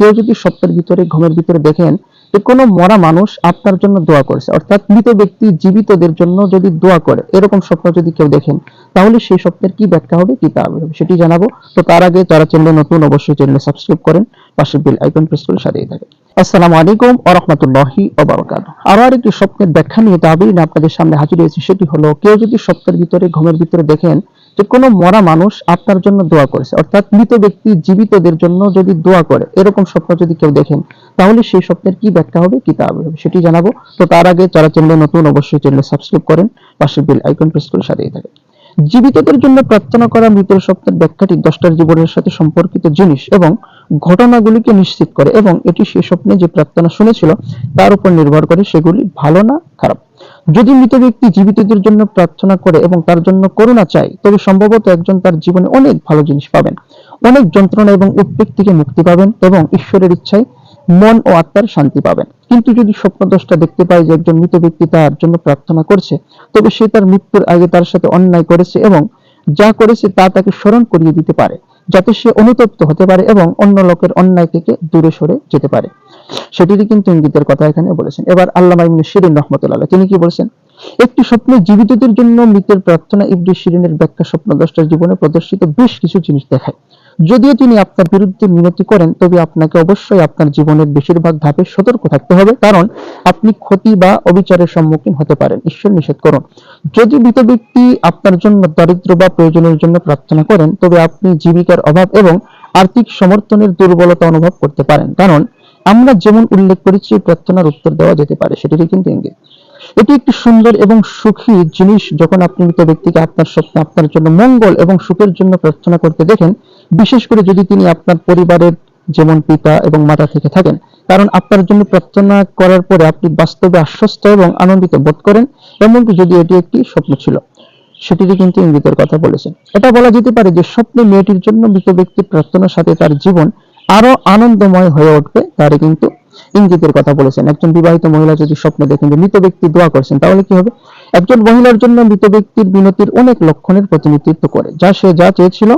কেউ যদি স্বপ্নের ভিতরে, ঘুমের ভিতরে দেখেন যে কোনো মরা মানুষ আপনার জন্য দোয়া করেছে। অর্থাৎ মৃত ব্যক্তি জীবিতদের জন্য যদি দোয়া করে, এরকম স্বপ্ন যদি কেউ দেখেন, তাহলে সেই স্বপ্নের কি ব্যাখ্যা হবে, কি তা হবে, সেটি জানাব। তো তার আগে যারা চ্যানেলে নতুন, অবশ্যই চ্যানেলে সাবস্ক্রাইব করেন, পাশে বেল আইকন প্রেস করে সারিয়ে থাকে আসসালামু আলাইকুম ওয়া রাহমাতুল্লাহি ওয়া বারাকাতুহু। আরও আরেকটি স্বপ্নের ব্যাখ্যা নিয়ে তাবিরিন আপনাদের সামনে হাজির হয়েছে, সেটি হলো, কেউ যদি স্বপ্নের ভিতরে, ঘুমের ভিতরে দেখেন যে কোনো মরা মানুষ আপনার জন্য দোয়া করেছে। অর্থাৎ মৃত ব্যক্তি জীবিতদের জন্য যদি দোয়া করে, এরকম স্বপ্ন যদি কেউ দেখেন, তাহলে সেই স্বপ্নের কি ব্যাখ্যা হবে, কি তা হবে, সেটি জানাব। তো তার আগে যারা চ্যানেলে নতুন, অবশ্যই চ্যানেলে সাবস্ক্রাইব করেন, পাশে বেল আইকন প্রেস করে সারিয়ে থাকে জীবিতদের জন্য প্রার্থনা করা মৃতের স্বপ্নের ব্যাখ্যাটি দশটার জীবনের সাথে সম্পর্কিত জিনিস এবং ঘটনাগুলিকে নিশ্চিত করে এবং এটি সে স্বপ্নে যে প্রার্থনা শুনেছিল, তার উপর নির্ভর করে সেগুলি ভালো না খারাপ। যদি মৃত ব্যক্তি জীবিতদের জন্য প্রার্থনা করে এবং তার জন্য করুণা চায়, তবে সম্ভবত একজন তার জীবনে অনেক ভালো জিনিস পাবেন। অনেক যন্ত্রণা এবং উদ্বেগ থেকে মুক্তি পাবেন এবং ঈশ্বরের ইচ্ছায় মন ও আত্মার শান্তি পাবেন। কিন্তু যদি স্বপ্নদশটা দেখতে পায় যে একজন মৃত ব্যক্তি তার জন্য প্রার্থনা করছে, তবে সে তার মৃত্যুর আগে তার সাথে অন্যায় করেছে এবং যা করেছে তা তাকে স্মরণ করিয়ে দিতে পারে, যাতে সে অনুতপ্ত হতে পারে এবং অন্য লোকের অন্যায় থেকে দূরে সরে যেতে পারে। সেটিরই কিন্তু ইঙ্গিতের কথা এখানে বলেছেন। এবার আল্লামা ইবনে শিরিন রহমতুল্লাহ, তিনি কি বলেছেন? একটি স্বপ্নে জীবিতদের জন্য মৃতের প্রার্থনা ইবনে শিরিনের ব্যাখ্যা স্বপ্ন দশটার জীবনে প্রদর্শিত বেশ কিছু জিনিস দেখায়। যদিও তিনি আপনার বিরুদ্ধে মিনতি করেন, তবে আপনাকে অবশ্যই আপনার জীবনের বেশিরভাগ ধাপে সতর্ক থাকতে হবে, কারণ আপনি ক্ষতি বা অবিচারের সম্মুখীন হতে পারেন। ঈশ্বর নিষেধ করুন। যদি মৃত ব্যক্তি আপনার জন্য দারিদ্র বা প্রয়োজনের জন্য প্রার্থনা করেন, তবে আপনি জীবিকার অভাব এবং আর্থিক সমর্থনের দুর্বলতা অনুভব করতে পারেন। কারণ আমরা যেমন উল্লেখ করেছি প্রার্থনার উত্তর দেওয়া যেতে পারে, সেটিরই কিন্তু ইঙ্গিত। এটি একটি সুন্দর এবং সুখী জিনিস যখন আপনি মৃত ব্যক্তিকে আপনার স্বপ্নে, আপনার জন্য মঙ্গল এবং সুখের জন্য প্রার্থনা করতে দেখেন, বিশেষ করে যদি তিনি আপনার পরিবারের যেমন পিতা এবং মাতা থেকে থাকেন, কারণ আপনার জন্য প্রার্থনা করার পরে আপনি বাস্তবে আশ্বস্ত এবং আনন্দিত বোধ করেন, এমনকি যদি এটি একটি স্বপ্ন ছিল, সেটিরই কিন্তু ইঙ্গিতের কথা বলেছেন। এটা বলা যেতে পারে যে স্বপ্নে মেয়েটির জন্য মৃত ব্যক্তির প্রার্থনার সাথে তার জীবন আরও আনন্দময় হয়ে উঠবে তারই কিন্তু ইঙ্গিতের কথা বলেছেন। একজন বিবাহিত মহিলা যদি স্বপ্নে দেখেন যে মৃত ব্যক্তি দোয়া করছেন, তাহলে কি হবে? একজন মহিলার জন্য মৃত ব্যক্তির বিনতির অনেক লক্ষণের প্রতিনিধিত্ব করে। যা সে যা চেয়েছিল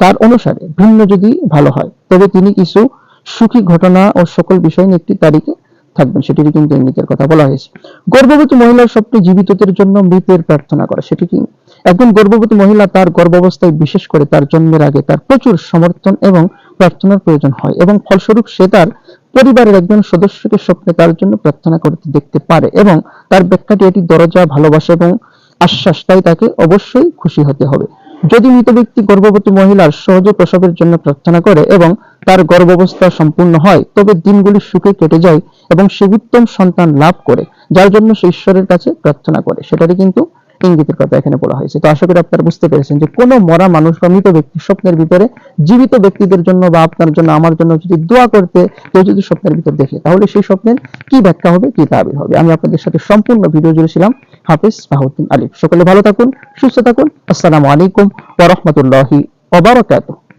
তার অনুসারে, ভিন্ন যদি ভালো হয়, তবে তিনি কিছু সুখী ঘটনা ও সকল বিষয় নিয়ে একটি তারিখে থাকবেন। সেটিরই কিন্তু ইঙ্গিতের কথা বলা হয়েছে। গর্ভবতী মহিলার স্বপ্নে জীবিতদের জন্য মৃতের প্রার্থনা করা। সেটি কি? একজন গর্ভবতী মহিলা তার গর্ভাবস্থায় বিশেষ করে তার জন্মের আগে তার প্রচুর সমর্থন এবং প্রার্থনার প্রয়োজন হয় এবং ফলস্বরূপ সে তার পরিবারের একজন সদস্যকে স্বপ্নে তার জন্য প্রার্থনা করতে দেখতে পারে এবং তার ব্যাখ্যাটি এটি দরজা, ভালোবাসা এবং আশ্বাস, তাই তাকে অবশ্যই খুশি হতে হবে। যদি মৃত ব্যক্তি গর্ভবতী মহিলার সহজে প্রসবের জন্য প্রার্থনা করে এবং তার গর্ভাবস্থা সম্পূর্ণ হয়, তবে দিনগুলি সুখে কেটে যায় এবং সে উত্তম সন্তান লাভ করে, যার জন্য সে ঈশ্বরের কাছে প্রার্থনা করে, সেটারই কিন্তু ইঙ্গিতের কথা এখানে বলা হয়েছে। তো আশা করি আপনারা বুঝতে পেরেছেন যে কোনো মরা মানুষ বা মৃত ব্যক্তি স্বপ্নের ভিতরে জীবিত ব্যক্তিদের জন্য বা আপনার জন্য, আমার জন্য যদি দোয়া করতে কেউ যদি স্বপ্নের ভিতর দেখে, তাহলে সেই স্বপ্নের কি ব্যাখ্যা হবে, কি তাবির হবে? আমি আপনাদের সাথে সম্পূর্ণ ভিডিও জুড়ে ছিলাম, হাফিজ বাহুদ্দিন আলিফ সকলে ভালো থাকুন, সুস্থ থাকুন। আসসালামু আলাইকুম ওয়া রাহমাতুল্লাহি ওয়া বারাকাতুহু।